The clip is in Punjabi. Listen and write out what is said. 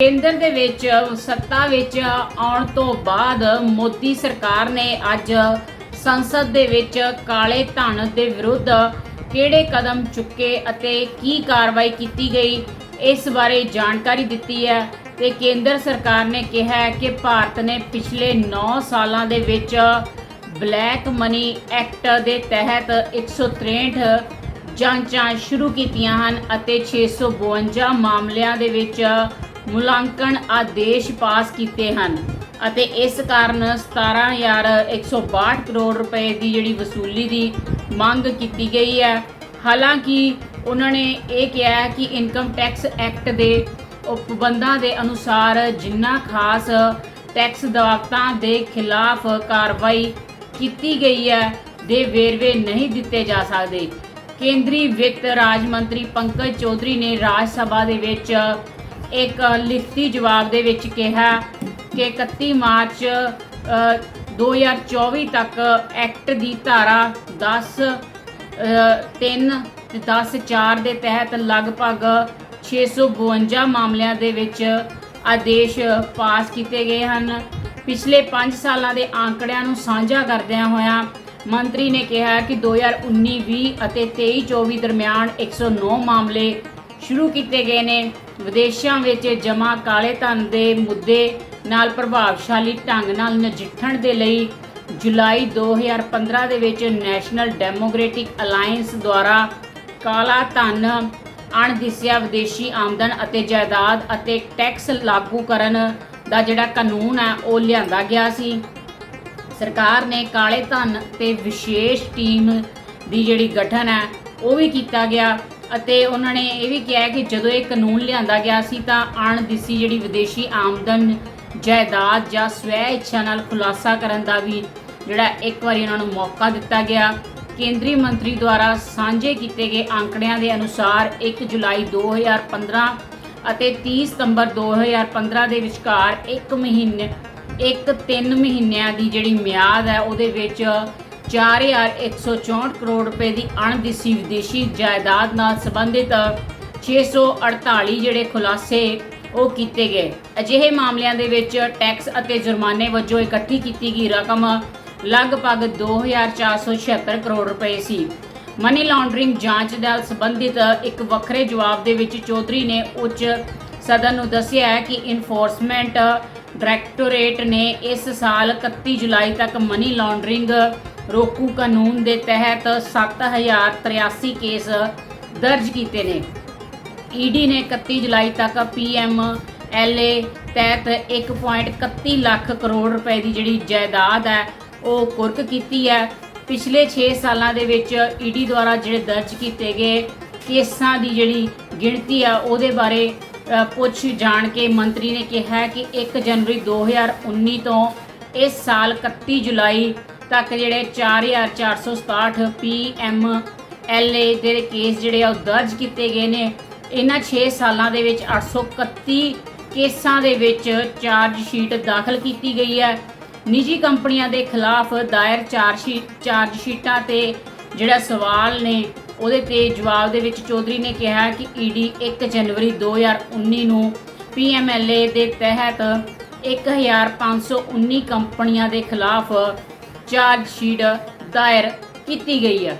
ਕੇਂਦਰ ਦੇ ਵਿੱਚ ਸੱਤਾ ਵਿੱਚ ਆਉਣ ਤੋਂ ਬਾਅਦ ਮੋਦੀ ਸਰਕਾਰ ਨੇ ਅੱਜ ਸੰਸਦ ਦੇ ਵਿੱਚ ਕਾਲੇ ਧਨ ਦੇ ਵਿਰੁੱਧ ਕਿਹੜੇ ਕਦਮ ਚੁੱਕੇ ਅਤੇ ਕੀ ਕਾਰਵਾਈ ਕੀਤੀ ਗਈ, ਇਸ ਬਾਰੇ ਜਾਣਕਾਰੀ ਦਿੱਤੀ ਹੈ ਤੇ ਕੇਂਦਰ ਸਰਕਾਰ ਨੇ ਕਿਹਾ ਹੈ ਕਿ ਭਾਰਤ ਨੇ ਪਿਛਲੇ 9 ਸਾਲਾਂ ਦੇ ਵਿੱਚ ਬਲੈਕ ਮਨੀ ਐਕਟ ਦੇ ਤਹਿਤ 163 ਜਾਂਚਾਂ ਸ਼ੁਰੂ ਕੀਤੀਆਂ ਹਨ ਅਤੇ 652 ਮਾਮਲਿਆਂ ਦੇ ਵਿੱਚ ਮੁਲਾਂਕਣ ਆਦੇਸ਼ ਪਾਸ ਕੀਤੇ ਹਨ ਅਤੇ ਇਸ ਕਾਰਨ 17162 ਕਰੋੜ ਰੁਪਏ ਦੀ ਜਿਹੜੀ ਵਸੂਲੀ ਦੀ ਮੰਗ ਕੀਤੀ ਗਈ ਹੈ। ਹਾਲਾਂਕਿ ਉਹਨਾਂ ਨੇ ਇਹ ਕਿਹਾ ਕਿ ਇਨਕਮ ਟੈਕਸ ਐਕਟ ਦੇ ਉਪਬੰਧਾਂ ਦੇ ਅਨੁਸਾਰ ਜਿੰਨਾ ਖਾਸ ਟੈਕਸ ਦਵਾਤਾਂ ਦੇ ਖਿਲਾਫ ਕਾਰਵਾਈ ਕੀਤੀ ਗਈ ਹੈ, ਦੇ ਵੇਰਵੇ ਨਹੀਂ ਦਿੱਤੇ ਜਾ ਸਕਦੇ। ਕੇਂਦਰੀ ਵਿੱਤ ਰਾਜ ਮੰਤਰੀ ਪੰਕਜ ਚੌਧਰੀ ਨੇ ਰਾਜ ਸਭਾ ਦੇ ਵਿੱਚ ਇੱਕ ਲਿਖਤੀ ਜਵਾਬ ਦੇ ਵਿੱਚ ਕਿਹਾ ਕਿ 31 ਮਾਰਚ ਅ, 2024 ਤੱਕ ਐਕਟ ਦੀ ਧਾਰਾ 10 3 ਤੇ 10 4 ਦੇ ਤਹਿਤ ਲਗਭਗ 652 ਮਾਮਲਿਆਂ ਦੇ ਵਿੱਚ ਆਦੇਸ਼ ਪਾਸ ਕੀਤੇ ਗਏ ਹਨ। ਪਿਛਲੇ 5 ਸਾਲਾਂ ਦੇ ਆંકੜਿਆਂ ਨੂੰ ਸਾਂਝਾ ਕਰਦਿਆਂ ਹੋਇਆਂ ਮੰਤਰੀ ਨੇ ਕਿਹਾ ਕਿ 2019-20 ਅਤੇ 23-24 ਦਰਮਿਆਨ 109 ਮਾਮਲੇ ਸ਼ੁਰੂ ਕੀਤੇ ਗਏ ਨੇ। ਵਿਦੇਸ਼ਾਂ ਵਿੱਚ ਜਮ੍ਹਾਂ ਕਾਲੇ ਧਨ ਦੇ ਮੁੱਦੇ ਨਾਲ ਪ੍ਰਭਾਵਸ਼ਾਲੀ ਢੰਗ ਨਾਲ ਨਜਿੱਠਣ ਦੇ ਲਈ ਜੁਲਾਈ 2015 ਦੇ ਵਿੱਚ ਨੈਸ਼ਨਲ ਡੈਮੋਕ੍ਰੈਟਿਕ ਅਲਾਈਅੰਸ ਦੁਆਰਾ ਕਾਲਾ ਧਨ, ਅਣਦਿਸਿਆ ਵਿਦੇਸ਼ੀ ਆਮਦਨ ਅਤੇ ਜਾਇਦਾਦ ਅਤੇ ਟੈਕਸ ਲਾਗੂ ਕਰਨ ਦਾ ਜਿਹੜਾ ਕਾਨੂੰਨ ਹੈ, ਉਹ ਲਿਆਂਦਾ ਗਿਆ ਸੀ। ਸਰਕਾਰ ਨੇ ਕਾਲੇ ਧਨ ਤੇ ਵਿਸ਼ੇਸ਼ ਟੀਮ ਦੀ ਜਿਹੜੀ ਗਠਨ ਹੈ, ਉਹ ਵੀ ਕੀਤਾ ਗਿਆ। ਅਤੇ ਉਹਨਾਂ ਨੇ ਇਹ ਵੀ ਕਿਹਾ ਕਿ ਜਦੋਂ ਇਹ ਕਾਨੂੰਨ ਲਿਆਂਦਾ ਗਿਆ ਸੀ ਤਾਂ ਅਣਦਿਸੀ ਜਿਹੜੀ ਵਿਦੇਸ਼ੀ ਆਮਦਨ, ਜਾਇਦਾਦ ਜਾਂ ਸਵੈ ਇੱਛਾ ਨਾਲ ਖੁਲਾਸਾ ਕਰਨ ਦਾ ਵੀ ਜਿਹੜਾ ਇੱਕ ਵਾਰੀ ਉਹਨਾਂ ਨੂੰ ਮੌਕਾ ਦਿੱਤਾ ਗਿਆ। ਕੇਂਦਰੀ ਮੰਤਰੀ ਦੁਆਰਾ ਸਾਂਝੇ ਕੀਤੇ ਗਏ ਅੰਕੜਿਆਂ ਦੇ ਅਨੁਸਾਰ 1 ਜੁਲਾਈ 2015 ਅਤੇ 30 ਸਤੰਬਰ 2015 ਦੇ ਵਿਚਕਾਰ ਇੱਕ ਮਹੀਨੇ, ਇੱਕ 3 ਮਹੀਨਿਆਂ ਦੀ ਜਿਹੜੀ ਮਿਆਦ ਹੈ, ਉਹਦੇ ਵਿੱਚ 4164 ਕਰੋੜ ਰੁਪਏ ਦੀ ਅਣਦਿਸੀ ਵਿਦੇਸ਼ੀ ਜਾਇਦਾਦ ਨਾਲ ਸੰਬੰਧਿਤ 648 ਜਿਹੜੇ ਖੁਲਾਸੇ ਉਹ ਕੀਤੇ ਗਏ। ਅਜਿਹੇ ਮਾਮਲਿਆਂ ਦੇ ਵਿੱਚ ਟੈਕਸ ਅਤੇ ਜੁਰਮਾਨੇ ਵਜੋਂ ਇਕੱਠੀ ਕੀਤੀ ਗਈ ਰਕਮ ਲਗਭਗ 2476 ਕਰੋੜ ਰੁਪਏ ਸੀ। ਮਨੀ ਲਾਂਡਰਿੰਗ ਜਾਂਚ ਨਾਲ ਸੰਬੰਧਿਤ ਇੱਕ ਵੱਖਰੇ ਜਵਾਬ ਦੇ ਵਿੱਚ ਚੌਧਰੀ ਨੇ ਉੱਚ ਸਦਨ ਨੂੰ ਦੱਸਿਆ ਹੈ ਕਿ ਇਨਫੋਰਸਮੈਂਟ ਡਾਇਰੈਕਟੋਰੇਟ ਨੇ ਇਸ ਸਾਲ 31 ਜੁਲਾਈ ਤੱਕ ਮਨੀ ਲਾਂਡਰਿੰਗ ਰੋਕੂ ਕਾਨੂੰਨ ਦੇ ਤਹਿਤ 7083 ਕੇਸ ਦਰਜ ਕੀਤੇ ਨੇ। ਈਡੀ ਨੇ 31 ਜੁਲਾਈ ਤੱਕ ਪੀਐਮਐਲਏ ਤਹਿਤ 1.31 ਲੱਖ ਕਰੋੜ ਰੁਪਏ ਦੀ ਜਿਹੜੀ ਜਾਇਦਾਦ ਹੈ, ਉਹ ਕੁਰਕ ਕੀਤੀ ਹੈ। ਪਿਛਲੇ 6 ਸਾਲਾਂ ਦੇ ਵਿੱਚ ਈਡੀ ਦੁਆਰਾ ਜਿਹੜੇ ਦਰਜ ਕੀਤੇ ਗਏ ਕੇਸਾਂ ਦੀ ਜਿਹੜੀ ਗਿਣਤੀ ਆ, ਉਹਦੇ ਬਾਰੇ ਪੁੱਛ ਜਾਣ ਕੇ ਮੰਤਰੀ ਨੇ ਕਿਹਾ ਕਿ 1 ਜਨਵਰੀ 2019 ਤੋਂ ਇਸ ਸਾਲ 31 ਜੁਲਾਈ ਤੱਕ ਜਿਹੜੇ 4467 ਪੀਐਮ ਐਲਏ ਦੇ ਕੇਸ ਜਿਹੜੇ ਆ ਉਹ ਦਰਜ ਕੀਤੇ ਗਏ ਨੇ। ਇਹਨਾਂ 6 ਸਾਲਾਂ ਦੇ ਵਿੱਚ 831 ਕੇਸਾਂ ਦੇ ਵਿੱਚ ਚਾਰਜ ਸ਼ੀਟ ਦਾਖਲ ਕੀਤੀ ਗਈ ਹੈ। ਨਿੱਜੀ ਕੰਪਨੀਆਂ ਦੇ ਖਿਲਾਫ ਦਾਇਰ ਚਾਰਜ ਸ਼ੀਟ ਚਾਰਜ ਸ਼ੀਟਾਂ ਤੇ ਜਿਹੜਾ ਸਵਾਲ ਨੇ, ਉਹਦੇ ਤੇ ਜਵਾਬ ਦੇ ਵਿੱਚ ਚੌਧਰੀ ਨੇ ਕਿਹਾ ਕਿ ਈਡੀ 1 ਜਨਵਰੀ 2019 ਨੂੰ ਪੀਐਮਐਲਏ ਦੇ ਤਹਿਤ 1519 ਕੰਪਨੀਆਂ ਦੇ ਖਿਲਾਫ ਚਾਰਜ ਸ਼ੀਟ ਦਾਇਰ ਕੀਤੀ ਗਈ ਹੈ।